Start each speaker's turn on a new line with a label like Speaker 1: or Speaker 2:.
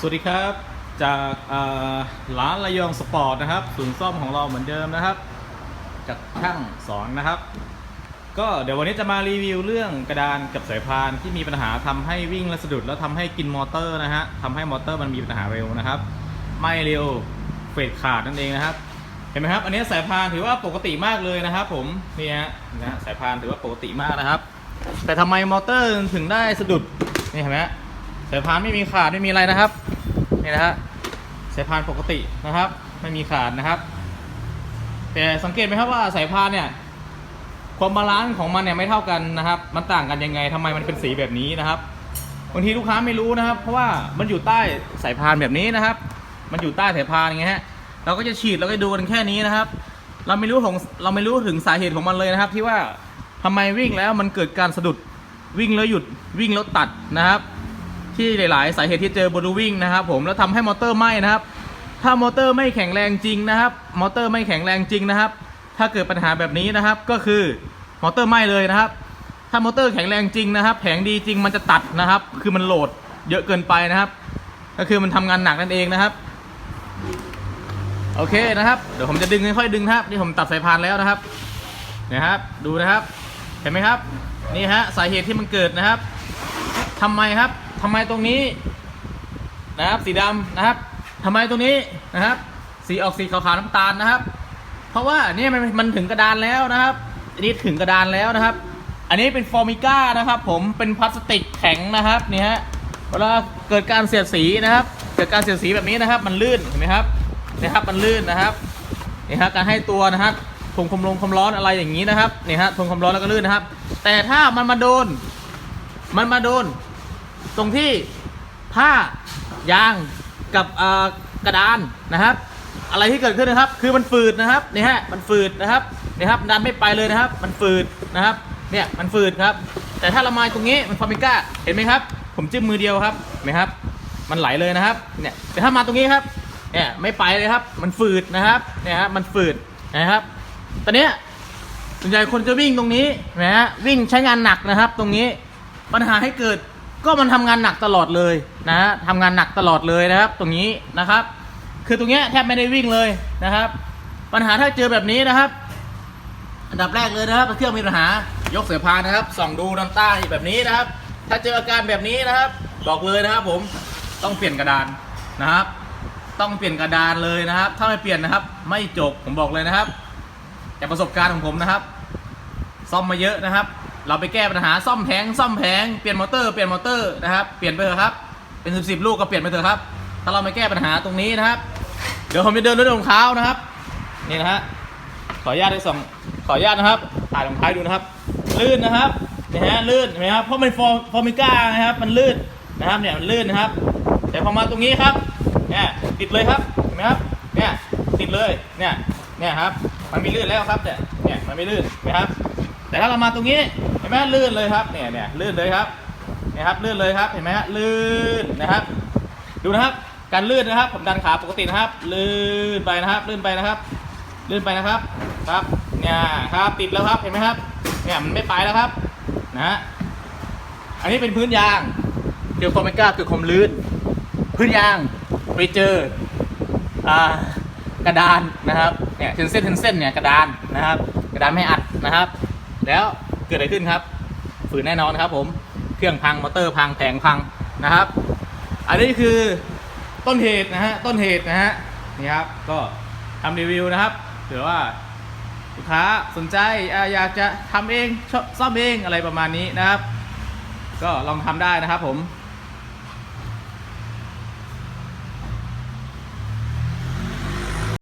Speaker 1: สวัสดีครับ จากร้านระยองสปอร์ตนะครับศูนย์ซ่อมของเราเหมือนเดิมนะครับ จากช่างสอนนะครับ ก็เดี๋ยววันนี้จะมารีวิวเรื่องกระดานกับสายพานที่มีปัญหาทำให้วิ่งและสะดุด แล้วทำให้กินมอเตอร์นะฮะทำให้มอเตอร์มันมีปัญหาเร็วนะครับ ไม่เร็วเฟดขาดนั่นเองนะครับ เห็นไหมครับ อันนี้สายพานถือว่าปกติมากเลยนะครับ ผมนี่ฮะนะฮะสายพานถือว่าปกติมากนะครับ แต่ทำไมมอเตอร์ถึงได้สะดุดนี่เห็นไหมฮะ สายพานไม่มีขาดไม่มีอะไรนะครับนี่นะฮะสายพานปกตินะครับ ไม่มีขาดนะครับ แต่สังเกตไหมครับว่าสายพานเนี่ยความบาลานซ์ของมันเนี่ยไม่เท่ากันนะครับ มันต่างกันยังไงทำไมมันเป็นสีแบบนี้นะครับบางทีลูกค้าไม่รู้นะครับ เพราะว่ามันอยู่ใต้สายพานแบบนี้นะครับ มันอยู่ใต้สายพานอย่างเงี้ยฮะเราก็จะฉีดเราก็ดูกันแค่นี้นะครับ เราไม่รู้ของเราไม่รู้ถึงสาเหตุของมันเลยนะครับ ที่ว่าทำไมวิ่งแล้วมันเกิดการสะดุดวิ่งแล้วหยุดวิ่งแล้วตัดนะครับ ที่หลาย ๆ สาเหตุที่เจอบนวิ่งนะครับผมแล้วทำให้มอเตอร์ไหม้นะครับ ถ้ามอเตอร์ไม่แข็งแรงจริงนะครับ มอเตอร์ไม่แข็งแรงจริงนะครับ ถ้าเกิดปัญหาแบบนี้นะครับ ก็คือมอเตอร์ไหม้เลยนะครับ ถ้ามอเตอร์แข็งแรงจริงนะครับแผงดีจริงมันจะตัดนะครับ คือมันโหลดเยอะเกินไปนะครับ ก็คือมันทำงานหนักนั่นเองนะครับ โอเคนะครับ เดี๋ยวผมจะดึงค่อยๆดึงนะครับนี่ผมตัดสายพานแล้วนะครับนะครับ ดูนะครับ เห็นไหมครับ นี่ฮะสาเหตุที่มันเกิดนะครับทำไมครับ ทำไมตรงนี้นะครับ สีดำนะครับทำไมตรงนี้นะครับ สีออกสีขาวๆน้ำตาลนะครับ เพราะว่าเนี่ยมันมันถึงกระดานแล้วนะครับอันนี้ถึงกระดานแล้วนะครับ อันนี้เป็นฟอร์มิก้านะครับ ผมเป็นพลาสติกแข็งนะครับนี่ฮะเวลาเกิดการเสียดสีนะครับ เกิดการเสียดสีแบบนี้นะครับ มันลื่นเห็นไหมครับนะครับมันลื่นนะครับนี่ฮะการให้ตัวนะครับทนความลงความร้อนอะไรอย่างนี้นะครับนี่ฮะทนความร้อนแล้วก็ลื่นนะครับ แต่ถ้ามันมาโดน มันมาโดน ตรงที่ผ้ายางกับกระดานนะครับ อะไรที่เกิดขึ้นนะครับ คือมันฝืดนะครับนี่ฮะมันฝืดนะครับนี่ครับดันไม่ไปเลยนะครับ มันฝืดนะครับเนี่ยมันฝืดครับ แต่ถ้าเรามาตรงนี้มันฟอร์มิก้าเห็นไหมครับ ผมจิ้มมือเดียวครับเห็นไหมครับ มันไหลเลยนะครับเนี่ยแต่ถ้ามาตรงนี้ครับเนี่ยไม่ไปเลยครับ มันฝืดนะครับเนี่ยฮะมันฝืดนะครับตอนนี้ส่วนใหญ่คนจะวิ่งตรงนี้นะฮะวิ่งใช้งานหนักนะครับ ตรงนี้ปัญหาให้เกิด ก็มันทำงานหนักตลอดเลยนะทำงานหนักตลอดเลยนะครับ ตรงนี้นะครับ คือตรงเนี้ยแทบไม่ได้วิ่งเลยนะครับ ปัญหาถ้าเจอแบบนี้นะครับ อันดับแรกเลยนะครับเครื่องมีปัญหายกเสือพานนะครับส่องดูน้ำใต้แบบนี้นะครับ ถ้าเจออาการแบบนี้นะครับ บอกเลยนะครับ ผมต้องเปลี่ยนกระดานนะครับ ต้องเปลี่ยนกระดานเลยนะครับ ถ้าไม่เปลี่ยนนะครับ ไม่จบผมบอกเลยนะครับจากประสบการณ์ของผมนะครับ ซ่อมมาเยอะนะครับ เราไปแก้ปัญหาซ่อมแผงซ่อมแผงเปลี่ยนมอเตอร์เปลี่ยนมอเตอร์นะครับเปลี่ยนไปเถอะครับเป็นสิบสิบลูกก็เปลี่ยนไปเถอะครับ ถ้าเราไม่แก้ปัญหาตรงนี้นะครับ เดี๋ยวผมจะเดินด้วยรองเท้านะครับนี่นะฮะขออนุญาตได้สองขออนุญาตนะครับถ่ายรองเท้าดูนะครับ ลื่นนะครับนี่ฮะลื่นเห็นไหมครับเพราะมันฟอร์ฟอร์มิก้านะครับมันลื่นนะครับเนี่ยมันลื่นนะครับ แต่พอมาตรงนี้ครับเนี่ยติดเลยครับเห็นไหมครับเนี่ยติดเลยเนี่ยเนี่ยครับมันไม่ลื่นแล้วครับเนี่ยเนี่ยมันไม่ลื่นเห็นไหมครับ แต่ถ้าเรามาตรงนี้เห็นไหมลื่นเลยครับเนี่ยเนี่ยลื่นเลยครับเนี่ยครับลื่นเลยครับเห็นไหมฮะลื่นนะครับ ดูนะครับการลื่นนะครับ ผมดันขาปกตินะครับ ลื่นไปนะครับ ลื่นไปนะครับ ลื่นไปนะครับครับเนี่ยครับติดแล้วครับเห็นไหมครับเนี่ยมันไม่ไปแล้วครับนะฮะอันนี้เป็นพื้นยางเกี่ยวกับไม่กล้าเกี่ยวกับความลื่น พื้นยางไปเจออ่ากระดานนะครับเนี่ยเส้นเส้นเส้นเนี่ยกระดานนะครับ กระดานไม่อัดนะครับ แล้วเกิดอะไรขึ้นครับ ฝืนแน่นอนนะครับ ผมเครื่องพังมอเตอร์พังแผงพังนะครับ อันนี้คือต้นเหตุนะฮะต้นเหตุนะฮะนี่ครับก็ทำรีวิวนะครับหรือว่าลูกค้าสนใจออยากจะทำเองซ่อมเองอะไรประมาณนี้นะครับ ก็ลองทำได้นะครับผม